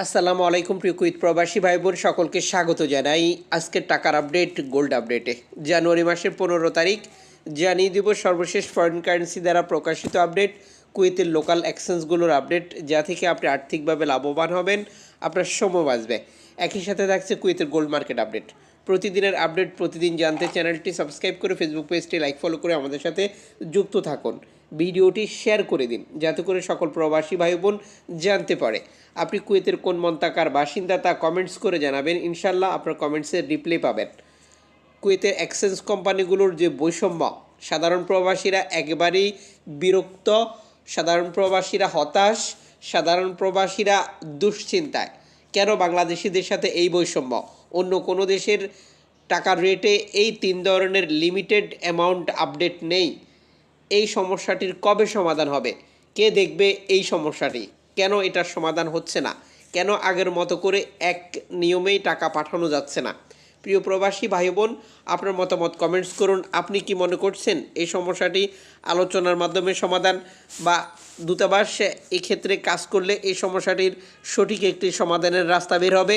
আসসালামু আলাইকুম প্রিয় কুইত প্রবাসী ভাই বোন সকলকে স্বাগত জানাই আজকের টাকার আপডেট, গোল্ড আপডেটে। জানুয়ারি মাসের পনেরো তারিখ, জানিয়ে দিব সর্বশেষ ফরেন কারেন্সি দ্বারা প্রকাশিত আপডেট কুয়েতের লোকাল এক্সচেঞ্জগুলোর আপডেট, যা থেকে আপনি আর্থিকভাবে লাভবান হবেন। আপনার সময় বাঁচবে। একই সাথে থাকছে কুয়েতের গোল্ড মার্কেট আপডেট প্রতিদিনের আপডেট প্রতিদিন জানতে চ্যানেলটি সাবস্ক্রাইব করে ফেসবুক পেজটি লাইক ফলো করে আমাদের সাথে যুক্ত থাকুন। ভিডিওটি শেয়ার করে দিন, যাতে করে সকল প্রবাসী ভাই বোন জানতে পারে। আপনি কুয়েতের কোন মন্তাকার বাসিন্দা তা কমেন্টস করে জানাবেন। ইনশাল্লাহ আপনার কমেন্টসের রিপ্লাই পাবেন। কুয়েতের এক্সচেঞ্জ কোম্পানিগুলোর যে বৈষম্য, সাধারণ প্রবাসীরা একেবারেই বিরক্ত, সাধারণ প্রবাসীরা হতাশ সাধারণ প্রবাসীরা দুশ্চিন্তায়। কেন বাংলাদেশিদের সাথে এই বৈষম্য? অন্য কোনো দেশের টাকার রেটে এই তিন ধরনের লিমিটেড অ্যামাউন্ট আপডেট নেই। এই সমস্যাটির কবে সমাধান হবে? কে দেখবে এই সমস্যাটি? কেন এটার সমাধান হচ্ছে না? কেন আগের মতো করে এক নিয়মেই টাকা পাঠানো যাচ্ছে না? প্রিয় প্রবাসী ভাই বোন আপনার মতামত কমেন্টস করুন। আপনি কি মনে করছেন এই সমস্যাটি আলোচনার মাধ্যমে সমাধান বা দূতাবাস এক্ষেত্রে কাজ করলে এই সমস্যাটির সঠিক একটি সমাধানের রাস্তা বের হবে?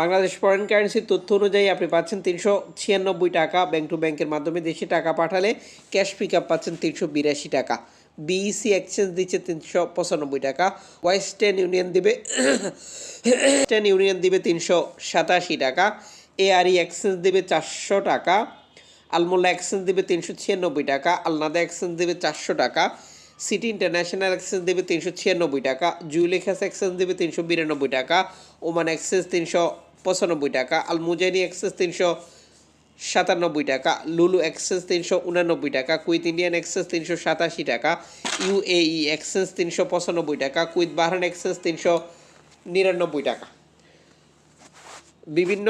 বাংলাদেশ ফরেন কারেন্সির তথ্য অনুযায়ী আপনি পাচ্ছেন তিনশো ছিয়ানব্বই টাকা। ব্যাংক টু ব্যাংকের মাধ্যমে দেশে টাকা পাঠালে ক্যাশ পিক আপ পাচ্ছেন তিনশো বিরাশি টাকা। বিইসি এক্সচেঞ্জ দিচ্ছে তিনশো পঁচানব্বই টাকা ওয়েস্টার্ন ইউনিয়ন দিবে ওয়েস্টার্ন ইউনিয়ন দিবে তিনশো সাতাশি টাকা এআরই এক্সচেঞ্জ দিবে চারশো টাকা আলমোল্লা এক্সচেঞ্জ দিবে তিনশো ছিয়ানব্বই টাকা আলনাদা এক্সচেঞ্জ দেবে চারশো টাকা সিটি ইন্টারন্যাশনাল এক্সচেঞ্জ দেবে তিনশো ছিয়ানব্বই টাকা জুইলেখাস এক্সচেঞ্জ দেবে তিনশো বিরানব্বই টাকা ওমান এক্সচেঞ্জ তিনশো পঁচানব্বই টাকা আলমুজানি এক্সচেঞ্জ তিনশো সাতানব্বই টাকা, লুলু এক্সচেঞ্জ তিনশো উনানব্বই টাকা কুইথ ইন্ডিয়ান এক্সচেঞ্জ তিনশো সাতাশি টাকা, ইউএই এক্সচেঞ্জ তিনশো পঁচানব্বই টাকা কুইথ বাহারান এক্সচেঞ্জ তিনশো নিরানব্বই টাকা। বিভিন্ন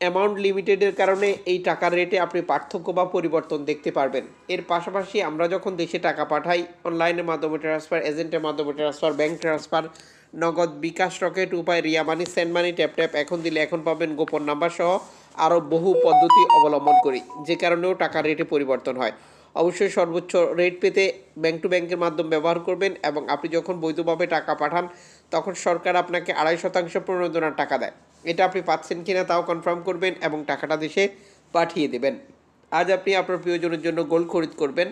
অ্যামাউন্ট লিমিটেডের কারণে এই টাকার রেটে আপনি পার্থক্য বা পরিবর্তন দেখতে পারবেন। এর পাশাপাশি আমরা যখন দেশে টাকা পাঠাই অনলাইনের মাধ্যমে ট্রান্সফার এজেন্টের মাধ্যমে transfer bank transfer Nagad bKash Rocket Upay, Ria money send money tap tap এখন দিলে এখন পাবেন গোপন নাম্বার সহ আরও বহু পদ্ধতি অবলম্বন করি, যে কারণেও টাকার রেটে পরিবর্তন হয়। অবশ্যই সর্বোচ্চ রেট পেতে ব্যাংক টু ব্যাংকের মাধ্যম ব্যবহার করবেন এবং আপনি যখন বৈধভাবে টাকা পাঠান, তখন সরকার আপনাকে আড়াই শতাংশ প্রণোদনার টাকা দেয়। এটা আপনি পাচ্ছেন কিনা তাও কনফার্ম করবেন এবং টাকাটা দেশে পাঠিয়ে দেবেন। আজ আপনি আপনার প্রিয়জনের জন্য গোল্ড খরিদ করবেন।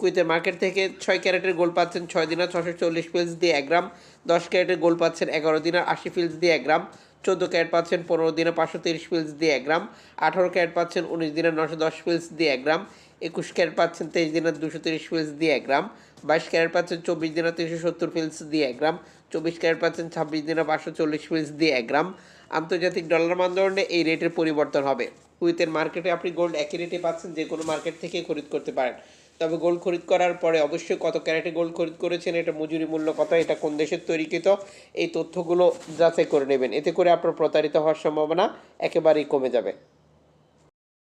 কুইতের মার্কেট থেকে ছয় ক্যারেটের গোল পাচ্ছেন ছয় দিনের ছশো চল্লিশ ফিলস দিয়ে এক গ্রাম। দশ ক্যারেটের গোল পাচ্ছেন এগারো দিনের আশি ফিলস দিয়ে এক গ্রাম। চোদ্দ ক্যারেট পাচ্ছেন পনেরো দিনে, পাঁচশো তিরিশ ফিলস দিয়ে এক গ্রাম। আঠারো ক্যারেট পাচ্ছেন উনিশ দিনের নশো দশ ফিলস দিয়ে এক গ্রাম। একুশ ক্যারেট পাচ্ছেন তেইশ দিনের দুশো তিরিশ ফিলস দিয়ে এক গ্রাম। বাইশ ক্যারেট পাচ্ছেন চব্বিশ দিনের তিনশো সত্তর ফিলস দিয়ে এক গ্রাম, চব্বিশ ক্যারেট পাচ্ছেন ছাব্বিশ দিনে পাঁচশো চল্লিশ ফিলস দিয়ে এক গ্রাম। আন্তর্জাতিক ডলার মানদণ্ডে এই রেটের পরিবর্তন হবে। কুইতের মার্কেটে আপনি গোল্ড একই রেটে পাচ্ছেন যে কোনো মার্কেট থেকে খরিদ করতে পারেন। তবে গোল্ড খরিদ করার পরে অবশ্যই কত ক্যারেটে গোল্ড খরিদ করেছেন, এটা মজুরি মূল্য কত, এটা কোন দেশের তৈরিকৃত, এই তথ্যগুলো যাচাই করে নেবেন। এতে করে আপনার প্রতারিত হওয়ার সম্ভাবনা একেবারেই কমে যাবে।